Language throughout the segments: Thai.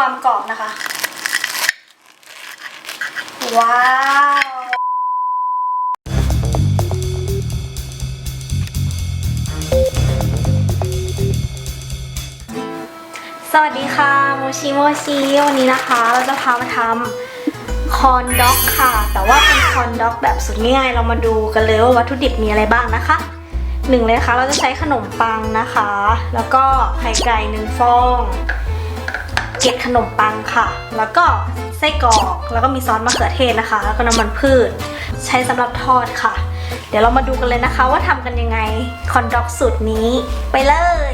ความกรอบนะคะ ว้าวสวัสดีค่ะโมชิโมชิวันนี้นะคะ เราจะพามาทำคอนด็อกค่ะ แต่ว่าเป็นคอนด็อกแบบสุดง่ายเรามาดูกันเลยว่าวัตถุดิบมีอะไรบ้างนะคะหนึ่งเลยนะคะเราจะใช้ขนมปังนะคะ แล้วก็ไข่ไก่หนึ่งฟอง เกล็ดขนมปังค่ะ แล้วก็ไส้กรอก แล้วก็มีซอสมะเขือเทศนะคะ แล้วก็น้ำมันพืช ใช้สำหรับทอดค่ะ เดี๋ยวเรามาดูกันเลยนะคะ ว่าทำกันยังไงคอนด็อกสูตรนี้ไปเลย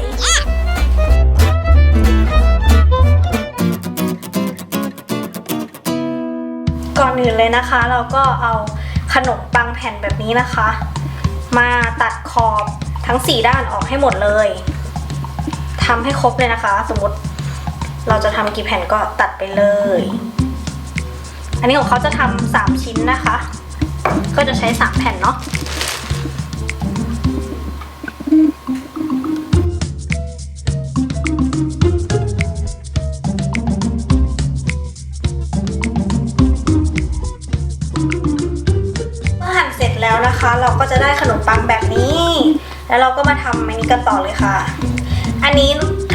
ก่อนอื่นเลยนะคะ เราก็เอาขนมปังแผ่นแบบนี้นะคะ มาตัดขอบทั้ง 4 ด้านออกให้หมดเลยทำให้ครบเลยนะคะ สมมติ เราจะทำกี่แผ่นก็ตัดไปเลย อันนี้ของเขาจะทำสามชิ้นนะคะ ก็จะใช้สามแผ่นเนาะเมื่อหั่นเสร็จแล้วนะคะเราก็จะได้ขนมปังแบบนี้ แล้วเราก็มาทำอันนี้กันต่อเลยค่ะ อันนี้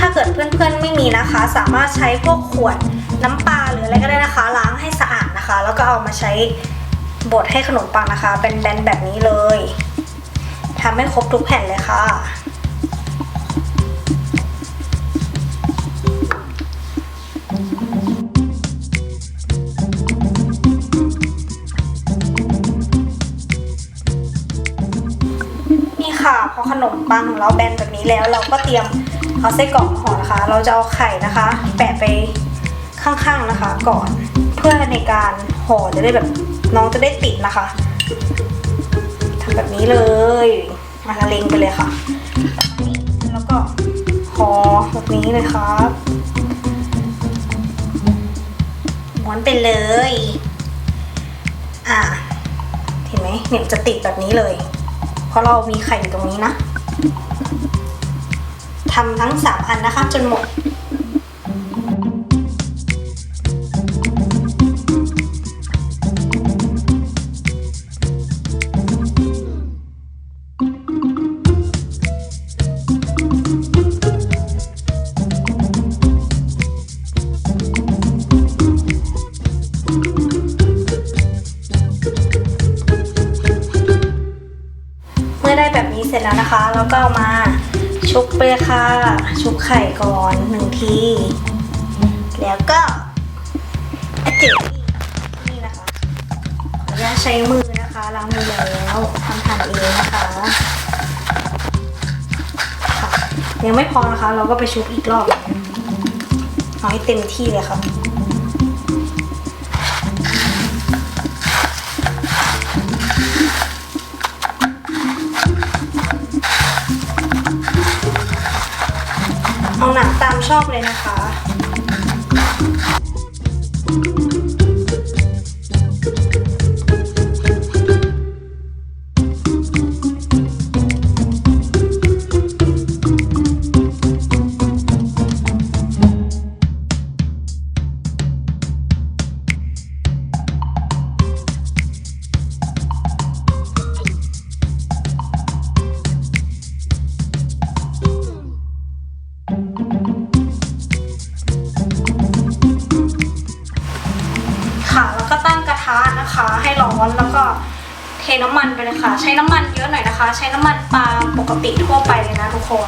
ถ้าเกิดเพื่อนๆไม่มีนะคะ สามารถใช้พวกขวดน้ำปลาหรืออะไรก็ได้นะคะ ล้างให้สะอาดนะคะ แล้วก็เอามาใช้บดให้ขนมปังนะคะ เป็นแบนแบบนี้เลยทำให้ครบทุกแผ่นเลยค่ะ นี่ค่ะพอขนมปังของเราแบนแบบนี้แล้วเราก็เตรียม เอาไส้กรอกห่อนะคะ เราจะเอาไข่นะคะ แปะไปข้างๆนะคะ ก่อนเพื่อในการห่อจะได้แบบน้องจะได้ติดนะคะทำแบบนี้เลยมาละเลงไปเลยค่ะ แล้วก็ห่อแบบนี้เลยครับม้วนไปเลย อะเห็นไหมเนี่ยจะติดแบบนี้เลย เพราะเรามีไข่อยู่ตรงนี้นะ ทำทั้งสามอันนะคะ จนหมดเมื่อได้แบบนี้เสร็จแล้วนะคะเราก็เอามา ชุบไปเลยค่ะ ชุบไข่ก่อนหนึ่งที แล้วก็เจ็บนี่นะคะขออนุญาตใช้มือนะคะล้างมือแล้วทำทานเองนะคะค่ะยังไม่พอนะคะ เราก็ไปชุบอีกรอบเอาให้เต็มที่เลยค่ะ ชอบเลยนะคะ ค่ะ แล้วก็ตั้งกระทะนะคะ ให้ร้อนแล้วก็เทน้ำมันไปเลยค่ะ ใช้น้ำมันเยอะหน่อยนะคะ ใช้น้ำมันปาล์มปกติทั่วไปเลยนะทุกคน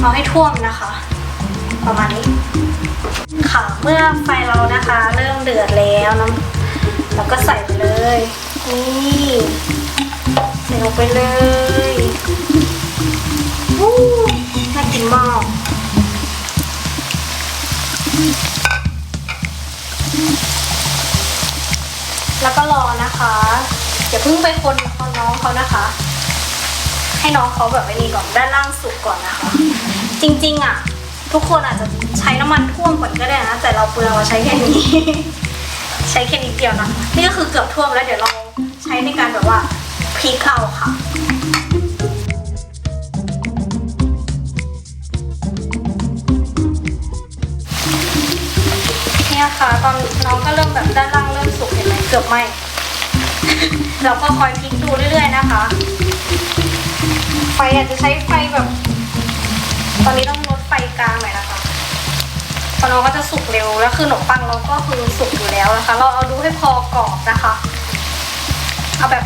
เอาให้ท่วมนะคะ ประมาณนี้ค่ะเมื่อไฟเรานะคะ เริ่มเดือดแล้วน้ำเราก็ใส่ไปเลยนี่ใส่ลงไปเลยวู้น่ากินมาก แล้วก็รอนะคะอย่าเพิ่งไปคนคนน้องเขานะคะ ให้น้องเขาแบบไอ้นี่ก่อนด้านล่างสุกก่อนนะคะ จริงๆอะ ทุกคนอาจจะใช้น้ำมันท่วมก่อนก็ได้นะแต่เราเปลืองเราใช้แค่นี้ ใช้แค่นิดเดียวนะนี่ก็คือเกือบท่วมแล้วเดี๋ยวเราใช้ในการแบบว่าพลิกเอาค่ะนะคะตอนน้องก็เริ่มแบบด้านล่าง กือบไหมเราก็คอยพลิกดูเรื่อยๆนะคะ ไฟอาจจะใช้ไฟแบบ ตอนนี้ต้องลดไฟกลางหน่อยนะคะเพราะน้องก็จะสุกเร็วแล้วคือขนมปังเราก็คือสุกอยู่แล้วนะคะ เราเอาดูให้พอกรอบนะคะ เอาแบบ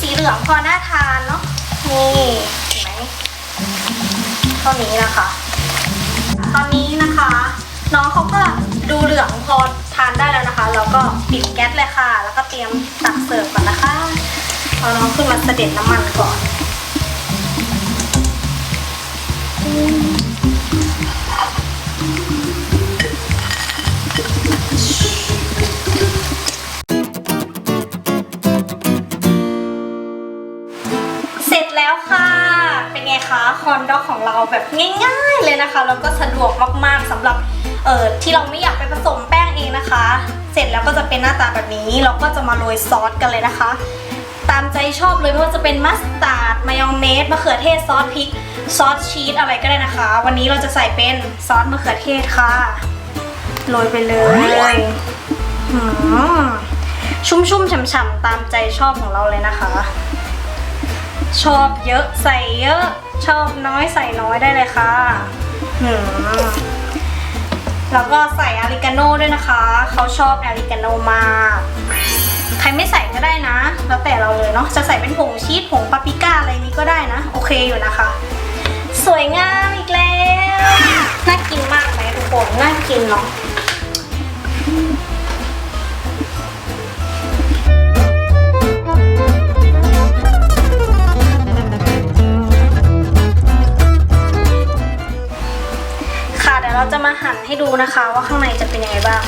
สีเหลืองพอน่าทานเนาะนี่เห็นไหมเท่านี้นะคะ ตอนนี้นะคะ น้องเขาก็ดูเหลืองพอทานได้แล้วนะคะเราก็ปิดแก๊สเลยค่ะ แล้วก็เตรียมตักเสิร์ฟก่อนนะคะเอาน้องขึ้นมาเสด็จน้ำมันก่อนเสร็จแล้วค่ะ เป็นไงคะคอนด็อกของเราแบบง่ายๆเลยนะคะ แล้วก็สะดวกมากๆสำหรับ เอ่อที่เราไม่อยากไปผสมแป้งเองนะคะ เสร็จแล้วก็จะเป็นหน้าตาแบบนี้เราก็จะมาโรยซอสกันเลยนะคะ ตามใจชอบเลยไม่ว่าจะเป็นมัสตาร์ดมายองเนสมะเขือเทศซอสพริกซอสชีสอะไรก็ได้นะคะ วันนี้เราจะใส่เป็นซอสมะเขือเทศค่ะโรยไปเลยหืมชุ่มๆฉ่ำๆตามใจชอบของเราเลยนะคะ ชอบเยอะใส่เยอะ ชอบน้อยใส่น้อยได้เลยค่ะหืม แล้วก็ใส่อาริกาโน่ด้วยนะคะ เขาชอบอาริกาโน่มากใครไม่ใส่ก็ได้นะ แล้วแต่เราเลยเนาะจะใส่เป็นผงชีสผงปาปริก้าอะไรนี้ก็ได้นะ โอเคอยู่นะคะ สวยงามอีกแล้ว น่ากินมากไหมทุกคนน่ากินเนาะค่ะ หั่นให้ดูนะคะว่าข้างในจะเป็นยังไงบ้าง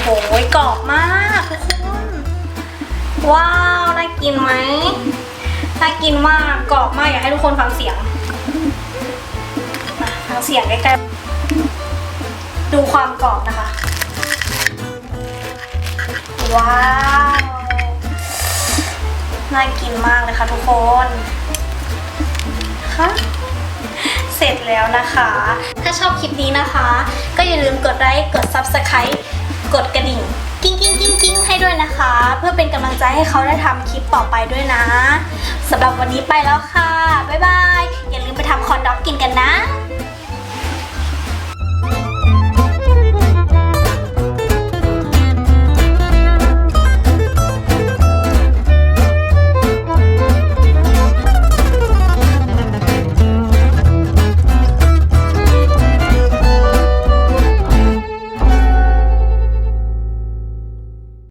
โหยกรอบมากทุกคนว้าวน่ากินไหมน่ากินมากกรอบมากอยากให้ทุกคนฟังเสียงมาฟังเสียงใกล้ๆดูความกรอบนะคะ ว้าวน่ากินมากเลยค่ะทุกคนค่ะ ร็จแล้วนะคะ ถ้าชอบคลิปนี้นะคะ ก็อย่าลืมกดไลค์กด Subscribe กดกระดิ่ง กิ้งกิ้งกิ้งกิ้งให้ด้วยนะคะ เพื่อเป็นกำลังใจให้เขาได้ทำคลิปต่อไปด้วยนะสำหรับวันนี้ไปแล้วค่ะ บ๊ายบาย อย่าลืมไปทำคอนด็อกกินกันนะ